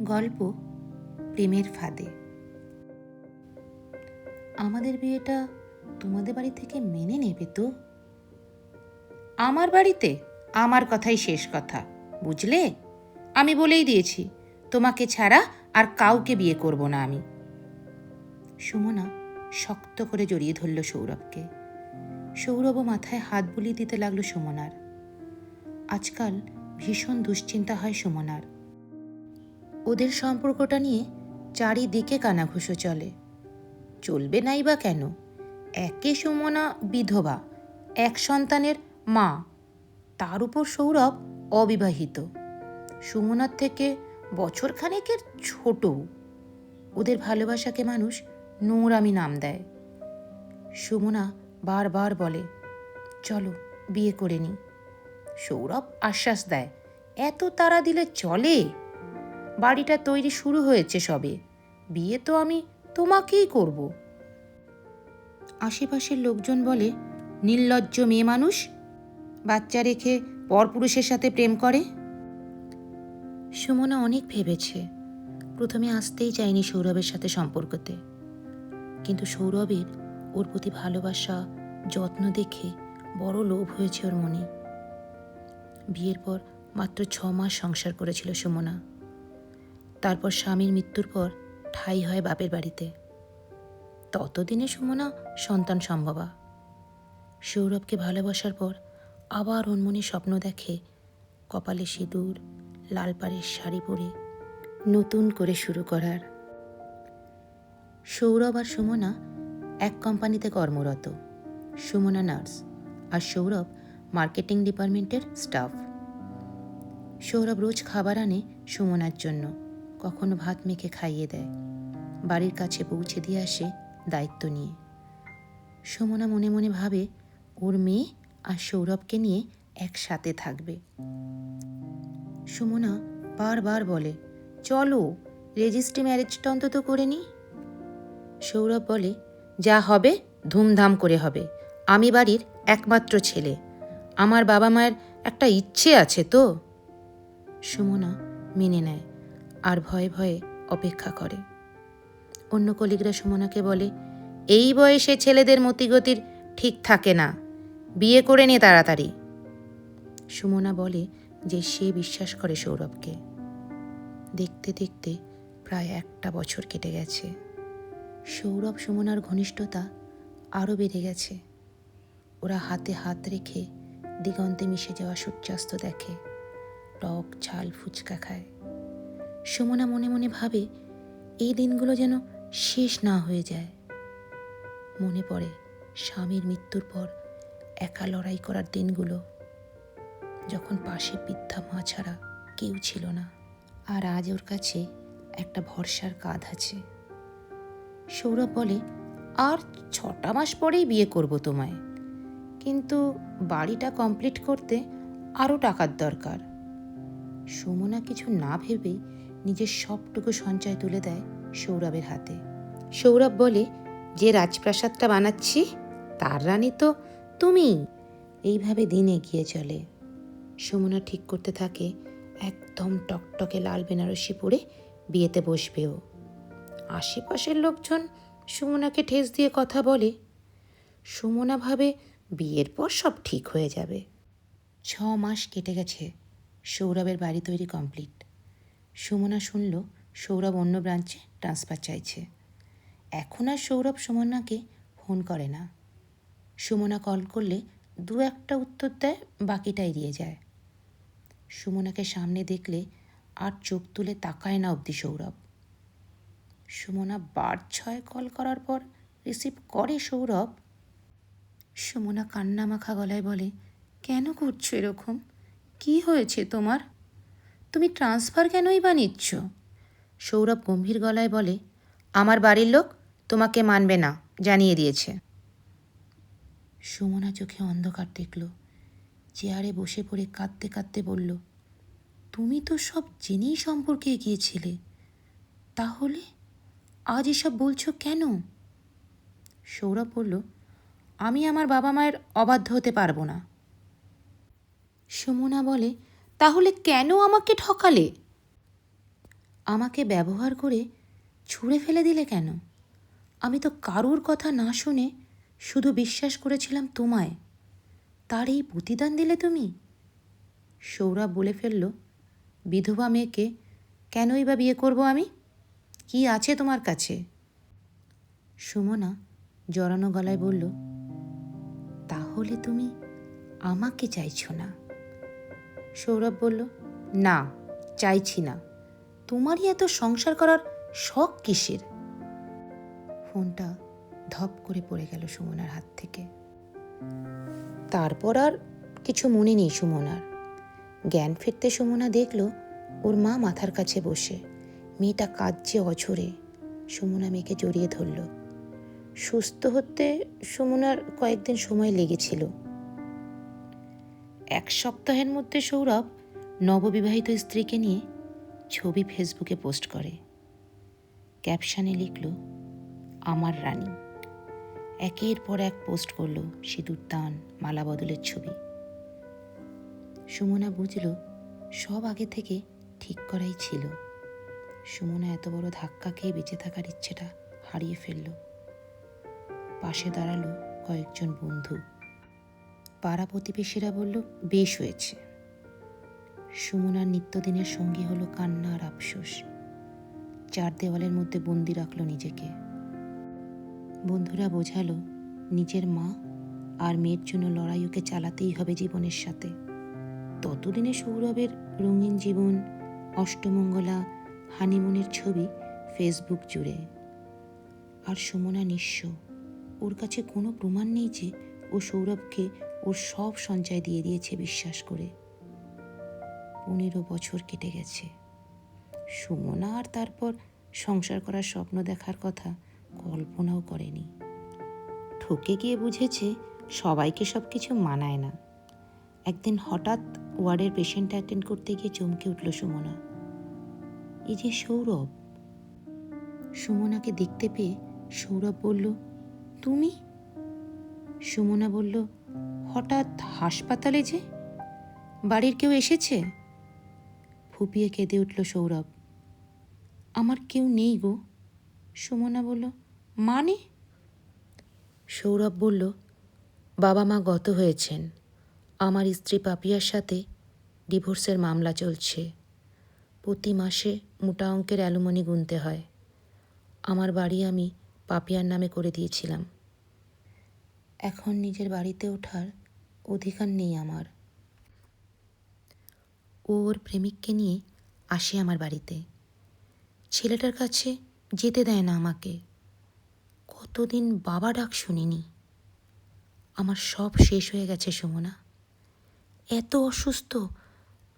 গল্প প্রেমের ফাঁদে। আমাদের বিয়েটা তোমাদের বাড়ি থেকে মেনে নেবে তো? আমার বাড়িতে আমার কথাই শেষ কথা, বুঝলে? আমি বলেই দিয়েছি, তোমাকে ছাড়া আর কাউকে বিয়ে করব না আমি। সুমনা শক্ত করে জড়িয়ে ধরল সৌরভকে। সৌরভও মাথায় হাত বুলিয়ে দিতে লাগল সুমনার। আজকাল ভীষণ দুশ্চিন্তা হয় সুমনার। ওদের সম্পর্কটা নিয়ে চারিদিকে কানাঘুষো চলে। চলবে নাই বা কেন? একে সুমনা বিধবা, এক সন্তানের মা, তার উপর সৌরভ অবিবাহিত। সুমনার থেকে বছর খানেকের ছোট। ওদের ভালোবাসাকে মানুষ নোংরামি নাম দেয়। সুমনা বারবার বলে, চলো, বিয়ে করে নি। সৌরভ আশ্বাস দেয়, এত তারা দিলে চলে? বাড়িটা তৈরি শুরু হয়েছে সবে। বিয়ে তো আমি তোমাকেই করব। আশেপাশের লোকজন বলে, নির্লজ্জ মেয়ে মানুষ, বাচ্চা রেখে পরপুরুষের সাথে প্রেম করে। সুমনা অনেক ভেবেছে, প্রথমে আসতেই চায়নি সৌরভের সাথে সম্পর্কতে। কিন্তু সৌরভের ওর প্রতি ভালোবাসা, যত্ন দেখে বড় লোভ হয়েছে ওর মনে। বিয়ের পর মাত্র ছ মাস সংসার করেছিল সুমনা। তারপর স্বামীর মৃত্যুর পর ঠাই হয় বাপের বাড়িতে। ততদিনে সুমনা সন্তান সম্ভবা। সৌরভকে ভালোবাসার পর আবার মনে স্বপ্ন দেখে কপালে সিঁদুর, লাল পাড়ের শাড়ি পরে নতুন করে শুরু করার। সৌরভ আর সুমনা এক কোম্পানিতে কর্মরত। সুমনা নার্স আর সৌরভ মার্কেটিং ডিপার্টমেন্টের স্টাফ। সৌরভ রোজ খাবার আনে সুমনার জন্য। কখনো ভাত মেখে খাইয়ে দেয়। বাড়ির কাছে পৌঁছে দিয়ে আসে দায়িত্ব নিয়ে। সুমনা মনে মনে ভাবে, ওর মেয়ে আর সৌরভকে নিয়ে একসাথে থাকবে। সুমনা বারবার বলে, চলো, রেজিস্ট্রি ম্যারেজটা অন্তত করে নি। সৌরভ বলে, যা হবে, ধুমধাম করে হবে। আমি বাড়ির একমাত্র ছেলে। আমার বাবা মায়ের একটা ইচ্ছে আছে তো? সুমনা মেনে নেয়। আর ভয়ে ভয়ে অপেক্ষা করে। অন্য কলিগরা সুমনাকে বলে, এই বয়সে ছেলেদের মতিগতির ঠিক থাকে না। বিয়ে করে নে তাড়াতাড়ি। সুমনা বলে যে সে বিশ্বাস করে সৌরভকে। দেখতে দেখতে প্রায় একটা বছর কেটে গেছে। সৌরভ সুমনার ঘনিষ্ঠতা আরও বেড়ে গেছে। ওরা হাতে হাত রেখে দিগন্তে মিশে যাওয়া সূর্যাস্ত দেখে, টক ঝাল ফুচকা খায়। সুমনা মনে মনে ভাবে, এই দিনগুলো যেন শেষ না হয়ে যায়। মনে পড়ে স্বামীর মৃত্যুর পর একা লড়াই করার দিনগুলো, যখন পাশে বৃদ্ধা মা ছাড়া কেউ ছিল না। আর আজ ওর কাছে একটা ভরসার কাঁধ আছে। সৌরভ বলে, আর ছটা মাস পরেই বিয়ে করব তোমায়। কিন্তু বাড়িটা কমপ্লিট করতে আরও টাকার দরকার। সুমনা কিছু না ভেবেই নিজের সবটুকু সঞ্চয় তুলে দেয় সৌরভের হাতে। সৌরভ বলে, যে রাজপ্রাসাদটা বানাচ্ছি, তার রানী তো তুমি। এইভাবে দিন এগিয়ে চলে। সুমনা ঠিক করতে থাকে, একদম টকটকে লাল বেনারসি পরে বিয়েতে বসবেও। আশেপাশের লোকজন সুমনাকে ঠেস দিয়ে কথা বলে। সুমনা ভাবে, বিয়ের পর সব ঠিক হয়ে যাবে। ছ মাস কেটে গেছে, সৌরভের বাড়ি তৈরি কমপ্লিট। সুমনা শুনল, সৌরভ অন্য ব্রাঞ্চে ট্রান্সফার চাইছে। এখন আর সৌরভ সুমনাকে ফোন করে না। সুমনা কল করলে দু একটা উত্তর দেয় বাকিটা এড়িয়ে যায়। সুমনাকে সামনে দেখলে আর চোখ তুলে তাকায় না অবধি সৌরভ। সুমনা বার ছয় কল করার পর রিসিভ করে সৌরভ। সুমনা কান্না মাখা গলায় বলে, কেন করছ এরকম? কি হয়েছে তোমার? তুমি ট্রান্সফার কেনই বা নিচ্ছ? সৌরভ গম্ভীর গলায় বলে, আমার বাড়ির লোক তোমাকে মানবে না, জানিয়ে দিয়েছে। সুমনা চোখে অন্ধকার দেখল। চেয়ারে বসে পড়ে কাঁদতে কাঁদতে বলল, তুমি তো সব জেনেই সম্পর্কে এগিয়েছিলে। তাহলে আজ এসব বলছো কেন? সৌরভ বলল, আমি আমার বাবা মায়ের অবাধ্য হতে পারব না। সুমনা বলে তাহলে কেন আমাকে ঠকালে? আমাকে ব্যবহার করে ছুঁড়ে ফেলে দিলে কেন? আমি তো কারুর কথা না শুনে শুধু বিশ্বাস করেছিলাম তোমায়। তার এই প্রতিদান দিলে তুমি? সৌরভ বলে ফেলল, বিধবা মেয়েকে কেনই বা বিয়ে করব আমি? কি আছে তোমার কাছে? সুমনা জড়ানো গলায় বলল, তাহলে তুমি আমাকে চাইছো না। সৌরভ বলল, না, চাইছি না। তোমারই এত সংসার করার শখ কিসের? ফোনটা ধপ করে পড়ে গেল সুমনার হাত থেকে। তারপর আর কিছু মনে নেই সুমনার। জ্ঞান ফিরতে সুমনা দেখল, ওর মা মাথার কাছে বসে। মেয়েটা কাঁদছে অঝরে। সুমনা মেয়েকে জড়িয়ে ধরল। সুস্থ হতে সুমনার কয়েকদিন সময় লেগেছিল। এক সপ্তাহের মধ্যে সৌরভ নববিবাহিত স্ত্রীকে নিয়ে ছবি ফেসবুকে পোস্ট করে। ক্যাপশানে লিখল, আমার রানী। একের পর এক পোস্ট করল সিঁদুর দান মালা বদলের ছবি। সুমনা বুঝল সব আগে থেকে ঠিক করাই ছিল। সুমনা এত বড় ধাক্কা খেয়ে বেঁচে থাকার ইচ্ছেটা হারিয়ে ফেলল। পাশে দাঁড়াল কয়েকজন বন্ধু। পাড়া প্রতিবেশীরা বলল, বেশ হয়েছে। সুমনার নিত্যদিনের সঙ্গী হলো কান্না আর আফসোস। চার দেওয়ালের মধ্যে বন্দি রাখল নিজেকে। বন্ধুরা বোঝালো, নিজের মা আর মেয়ের জন্য লড়াই ওকে চালাতেই হবে জীবনের সাথে। ততদিনে সৌরভের রঙিন জীবন, অষ্টমঙ্গলা, হানিমুনের ছবি ফেসবুক জুড়ে। আর সুমনা নিঃস্ব। ওর কাছে কোনো প্রমাণ নেই যে ও সৌরভকে ওর সব সঞ্চয় দিয়ে দিয়েছে বিশ্বাস করে। পনেরো বছর কেটে গেছে। সুমনা আর তারপর সংসার করার স্বপ্ন দেখার কথা কল্পনাও করেনি। ঠকে গিয়ে বুঝেছে সবাইকে সব কিছু মানায় না। একদিন হঠাৎ ওয়ার্ডের পেশেন্ট অ্যাটেন্ড করতে গিয়ে চমকে উঠল সুমনা। এই যে সৌরভ। সুমনাকে দেখতে পেয়ে সৌরভ বলল, তুমি? সুমনা বলল হঠাৎ হাসপাতালে যে? বাড়ির কেউ এসেছে? ফুপিয়ে কেঁদে উঠল সৌরভ। আমার কেউ নেই গো সুমনা বলল। মানে? সৌরভ বলল বাবা মা গত হয়েছেন। আমার স্ত্রী পাপিয়ার সাথে ডিভোর্সের মামলা চলছে। প্রতি মাসে মোটা অঙ্কের অ্যালুমনি গুনতে হয়। আমার বাড়ি আমি পাপিয়ার নামে করে দিয়েছিলাম। এখন নিজের বাড়িতে ওঠার অধিকার নেই আমার। ও ওর প্রেমিককে নিয়ে আসে আমার বাড়িতে। ছেলেটার কাছে যেতে দেয় না আমাকে। কতদিন বাবা ডাক শুনিনি। আমার সব শেষ হয়ে গেছে সুমনা। এত অসুস্থ,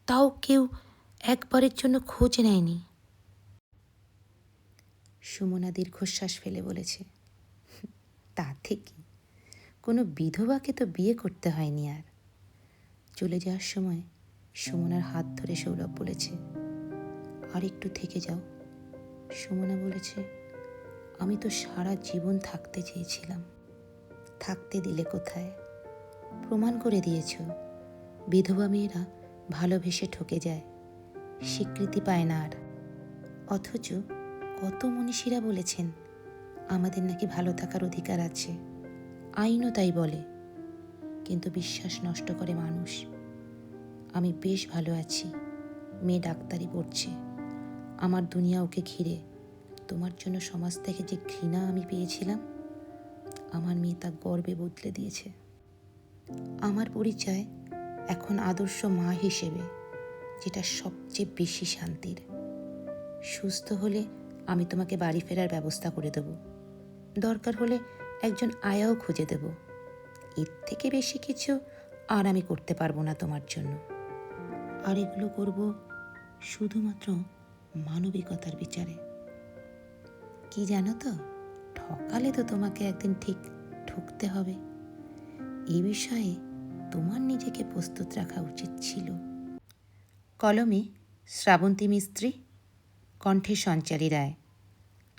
তাও কেউ একবারের জন্য খোঁজ নেয়নি। সুমনা দীর্ঘশ্বাস ফেলে বলেছে, তা থেকে কোনো বিধবাকে তো বিয়ে করতে হয়নি আর। চলে যাওয়ার সময় সুমনার হাত ধরে সৌরভ বলেছে, আর একটু থেকে যাও। সুমনা বলেছে, আমি তো সারা জীবন থাকতে চেয়েছিলাম। থাকতে দিলে কোথায়? প্রমাণ করে দিয়েছ। বিধবা মেয়েরা ভালোবেসে ঠকে যায়, স্বীকৃতি পায় না আর। অথচ কত মনীষীরা বলেছেন, আমাদের নাকি ভালো থাকার অধিকার আছে। আইনও তাই বলে, কিন্তু বিশ্বাস নষ্ট করে মানুষ। আমি বেশ ভালো আছি, মেয়ে ডাক্তারি পড়ছে। আমার দুনিয়া ওকে ঘিরে, তোমার জন্য সমাজ থেকে যে ঘৃণা আমি পেয়েছিলাম, আমার মেয়ে তা গর্বে বদলে দিয়েছে। আমার পরিচয় এখন আদর্শ মা হিসেবে, যেটা সবচেয়ে বেশি শান্তির। সুস্থ হলে আমি তোমাকে বাড়ি ফেরার ব্যবস্থা করে দেব। দরকার হলে একজন আয়াও খুঁজে দেব। এর থেকে বেশি কিছু আর আমি করতে পারব না তোমার জন্য। আর এগুলো করব শুধুমাত্র মানবিকতার বিচারে। কি জানো তো? ঠকালে তো তোমাকে একদিন ঠিক ঠকতে হবে। এ বিষয়ে তোমার নিজেকে প্রস্তুত রাখা উচিত ছিল। কলমে, শ্রাবন্তী মিস্ত্রি, কণ্ঠে সঞ্চারী রায়।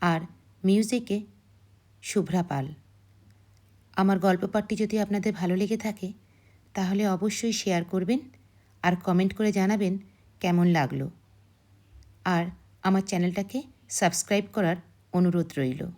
আর মিউজিকে শুভ্রা পাল। আমার গল্প পাঠটি যদি আপনাদের ভালো লেগে থাকে, তাহলে অবশ্যই শেয়ার করবেন আর কমেন্ট করে জানাবেন কেমন লাগল। আর আমার চ্যানেলটাকে সাবস্ক্রাইব করার অনুরোধ রইল।